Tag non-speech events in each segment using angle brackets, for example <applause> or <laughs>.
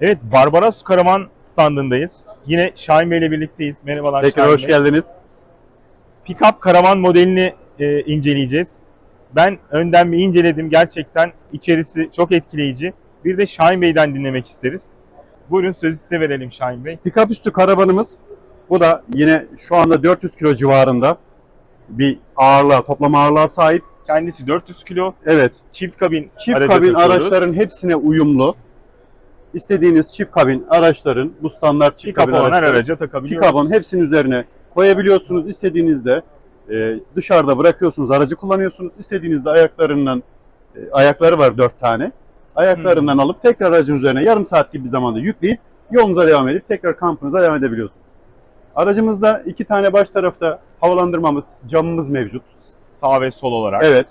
Evet, Barbaros Karaman standındayız. Yine Şahin Bey ile birlikteyiz. Merhabalar Tekrar Şahin hoş Bey. geldiniz. Pickup Karaman modelini e, inceleyeceğiz. Ben önden bir inceledim. Gerçekten içerisi çok etkileyici. Bir de Şahin Bey'den dinlemek isteriz. Buyurun sözü size verelim Şahin Bey. Pikap üstü karavanımız. Bu da yine şu anda 400 kilo civarında bir ağırlığa, toplam ağırlığa sahip. Kendisi 400 kilo, Evet, çift kabin çift kabin araçların hepsine uyumlu. İstediğiniz çift kabin araçların, bu standart çift kabin olan her araca takabiliyoruz. pikabın hepsinin üzerine koyabiliyorsunuz. İstediğinizde e, dışarıda bırakıyorsunuz, aracı kullanıyorsunuz. İstediğinizde ayaklarından, e, ayakları var dört tane. Ayaklarından Hmm. alıp tekrar aracın üzerine yarım saat gibi bir zamanda yükleyip yolunuza devam edip tekrar kampınıza devam edebiliyorsunuz. Aracımızda iki tane baş tarafta havalandırmamız, camımız mevcut. Sağ ve sol olarak. Evet.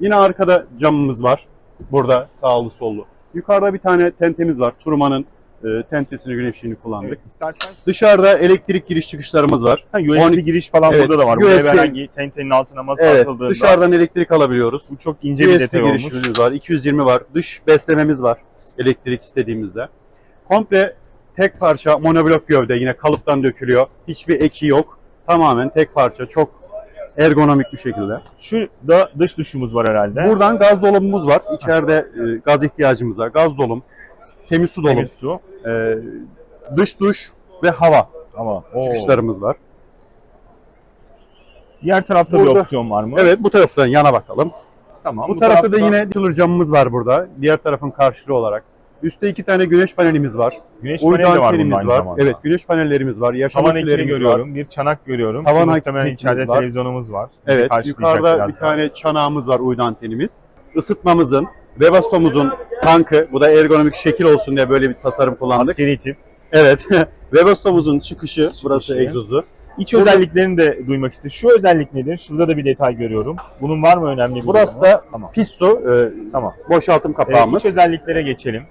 Yine arkada camımız var. Burada sağlı sollu. Yukarıda bir tane tentemiz var. Turmanın e, tentesini güneşliğini kullandık. Evet, istersen Dışarıda elektrik giriş çıkışlarımız var. ha, USB 12 giriş falan Evet, burada da var. USB herhangi tentenin altına masa Evet, atıldığında dışarıdan elektrik alabiliyoruz. bu çok ince bir USB detay olmuş. girişimiz var. 220 var. Dış beslememiz var. Elektrik istediğimizde. Komple tek parça monoblok gövde yine kalıptan dökülüyor. Hiçbir eki yok. Tamamen tek parça. Çok ergonomik bir şekilde. Şu da dış duşumuz var herhalde. Buradan gaz dolumumuz var. İçeride e, gaz ihtiyacımız var. Gaz dolum, temiz su dolum, Temiz su. e, dış duş ve hava Ama o. çıkışlarımız var. Diğer tarafta bir Burada- opsiyon var mı? Evet bu taraftan yana bakalım. Tamam. Bu, tarafta da yine açılır camımız var burada. Diğer tarafın karşılığı olarak. Üstte iki tane güneş panelimiz var. güneş paneli de Uydu var bunun antenimiz aynı var. zamanda. Evet güneş panellerimiz var. Yaşam Tavan ekini akülerimiz var. görüyorum. Bir çanak görüyorum. Tavan Ki muhtemelen akü içeride var. televizyonumuz var. Bizi Evet karşılayacak yukarıda bir tane çanağımız var uydu antenimiz. Isıtmamızın, Webasto'muzun tankı. Bu da ergonomik şekil olsun diye böyle bir tasarım kullandık. Askeri tip. Evet. <laughs> Webasto'muzun çıkışı. Burası Çıkışı. egzozu. İç Burada- özelliklerini de duymak istedim. Şu özellik nedir? Şurada da bir detay görüyorum. Bunun var mı önemli bir Burası durumu? da Tamam. pis su e, Tamam. boşaltım Ee, kapağımız. iç özelliklere geçelim.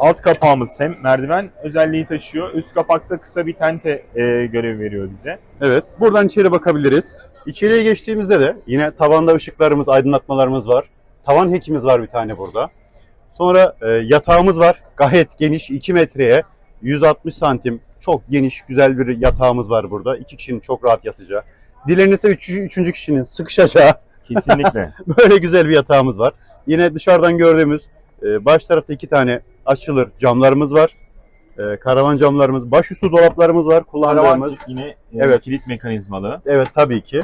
Alt kapağımız hem merdiven özelliği taşıyor. Üst kapakta kısa bir tente e, görev veriyor bize. Evet. Buradan içeri bakabiliriz. İçeriye geçtiğimizde de yine tavanda ışıklarımız, aydınlatmalarımız var. Tavan hekimiz var bir tane burada. Sonra e, yatağımız var. Gayet geniş 2 metreye 160 santim. Çok geniş, güzel bir yatağımız var burada. İki kişinin çok rahat yatacağı. Dilenirse üç, üçüncü kişinin sıkışacağı <laughs> Kesinlikle. böyle güzel bir yatağımız var. Yine dışarıdan gördüğümüz e, baş tarafta iki tane açılır camlarımız var. E, karavan camlarımız, başüstü dolaplarımız var. Karavan Kullandığımız. tip yine e, Evet. kilit mekanizmalı. Evet tabii ki.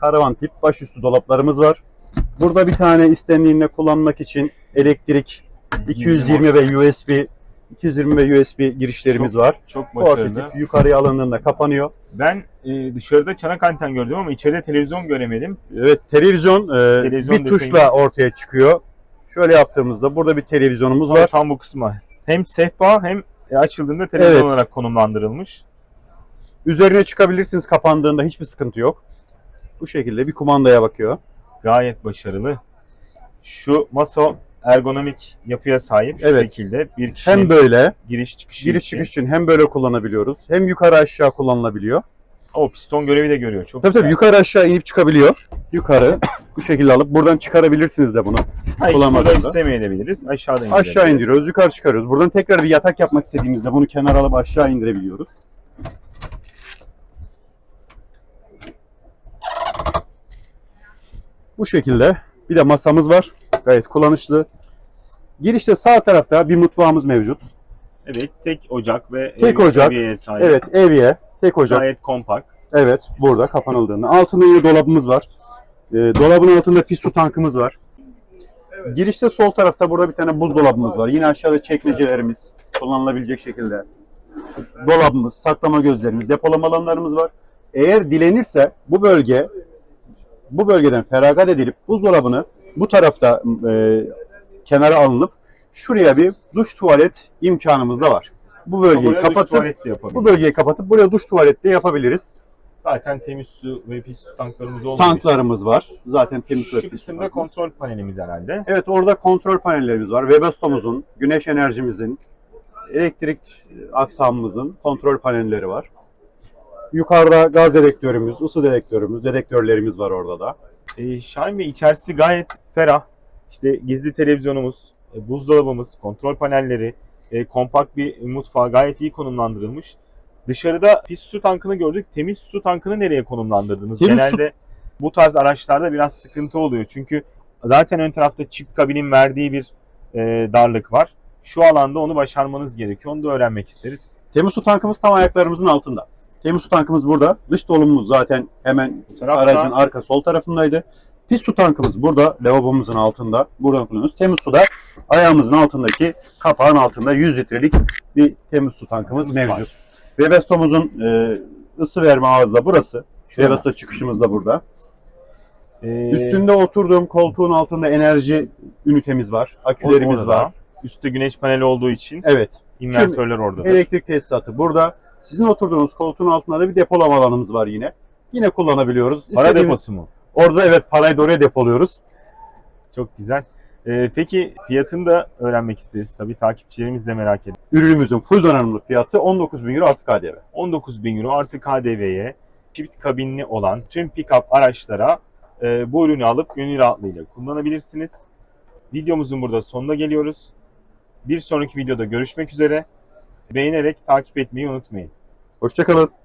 Karavan tip başüstü dolaplarımız var. Burada bir tane istendiğinde kullanmak için elektrik 220 ve USB 220 ve USB girişlerimiz var. Çok Portatif başarılı. yukarıya alındığında kapanıyor. Ben e, dışarıda çanak anten gördüm ama içeride televizyon göremedim. Evet televizyon, e, Televizyon bir tuşla ortaya çıkıyor. Şöyle yaptığımızda burada bir televizyonumuz var. Tam bu kısma. Hem sehpa hem e, açıldığında televizyon Evet. olarak konumlandırılmış. Üzerine çıkabilirsiniz kapandığında hiçbir sıkıntı yok. Bu şekilde bir kumandaya bakıyor. Gayet başarılı. Şu masa ergonomik yapıya sahip şu Evet. şekilde bir kişinin Hem böyle giriş çıkışı giriş için. çıkış için hem böyle kullanabiliyoruz. Hem yukarı aşağı kullanılabiliyor. O piston görevi de görüyor. Çok Tabii tabii güzel. yukarı aşağı inip çıkabiliyor. Yukarı bu şekilde alıp buradan çıkarabilirsiniz de bunu. Hayır, kullanmadığında. burada istemeyebiliriz. Aşağıda indirebiliriz. Aşağı indiriyoruz, yukarı çıkarıyoruz. Buradan tekrar bir yatak yapmak istediğimizde bunu kenara alıp aşağı indirebiliyoruz. Bu şekilde. Bir de masamız var. Gayet kullanışlı. Girişte sağ tarafta bir mutfağımız mevcut. Evet, tek ocak ve Tek e, ocak. seviyeye sahip. Evet, evye, tek ocak. Gayet kompakt. Evet, burada kapanıldığında. Altında yine dolabımız var. Ee, dolabın altında pis su tankımız var. Girişte sol tarafta burada bir tane buzdolabımız var. Yine aşağıda çekmecelerimiz kullanılabilecek şekilde. Dolabımız, saklama gözlerimiz, depolama alanlarımız var. Eğer dilenirse bu bölge bu bölgeden feragat edilip buzdolabını bu tarafta e, kenara alınıp şuraya bir duş tuvalet imkanımız da var. Bu bölgeyi kapatıp bu bölgeyi kapatıp buraya duş tuvalet de yapabiliriz. Zaten temiz su ve pis su tanklarımız olduğu Tanklarımız var. Zaten temiz su Şu ve pis su kısımda tankımız. kontrol panelimiz herhalde. Evet orada kontrol panellerimiz var. Webasto'muzun, güneş enerjimizin, elektrik aksamımızın kontrol panelleri var. Yukarıda gaz dedektörümüz, ısı dedektörümüz, dedektörlerimiz var orada da. Ee, Şahin Bey içerisi gayet ferah. İşte gizli televizyonumuz, e, buzdolabımız, kontrol panelleri, e, kompakt bir mutfağı gayet iyi konumlandırılmış. Dışarıda pis su tankını gördük. Temiz su tankını nereye konumlandırdınız? Temiz su- Genelde bu tarz araçlarda biraz sıkıntı oluyor. Çünkü zaten ön tarafta çift kabinin verdiği bir e, darlık var. Şu alanda onu başarmanız gerekiyor. Onu da öğrenmek isteriz. Temiz su tankımız tam ayaklarımızın altında. Temiz su tankımız burada. Dış dolumumuz zaten hemen tarafta aracın arka sol tarafındaydı. Pis su tankımız burada. Lavabomuzun altında. Buradan kullanıyoruz. Temiz su da ayağımızın altındaki kapağın altında 100 litrelik bir temiz su tankımız Var. mevcut. Webestom'umuzun e, ısı verme ağzı da burası. Şurada. Webesto çıkışımız da burada. Ee, Üstünde oturduğum koltuğun altında enerji ünitemiz var. Akülerimiz orada da. var. Üstte güneş paneli olduğu için Evet. invertörler orada. da. Elektrik tesisatı burada. Sizin oturduğunuz koltuğun altında da bir depolama alanımız var yine. Yine kullanabiliyoruz. Para İstediğimiz- deposu mu? Orada evet parayı da oraya depoluyoruz. Çok güzel. Ee, peki fiyatını da öğrenmek isteriz. Tabii takipçilerimiz de merak ediyor. Ürünümüzün full donanımlı fiyatı 19 bin euro artı KDV. 19 bin euro artı KDV'ye çift kabinli olan tüm pick-up araçlara e, bu ürünü alıp gönül rahatlığıyla kullanabilirsiniz. Videomuzun burada sonuna geliyoruz. Bir sonraki videoda görüşmek üzere. Beğenerek takip etmeyi unutmayın. Hoşçakalın.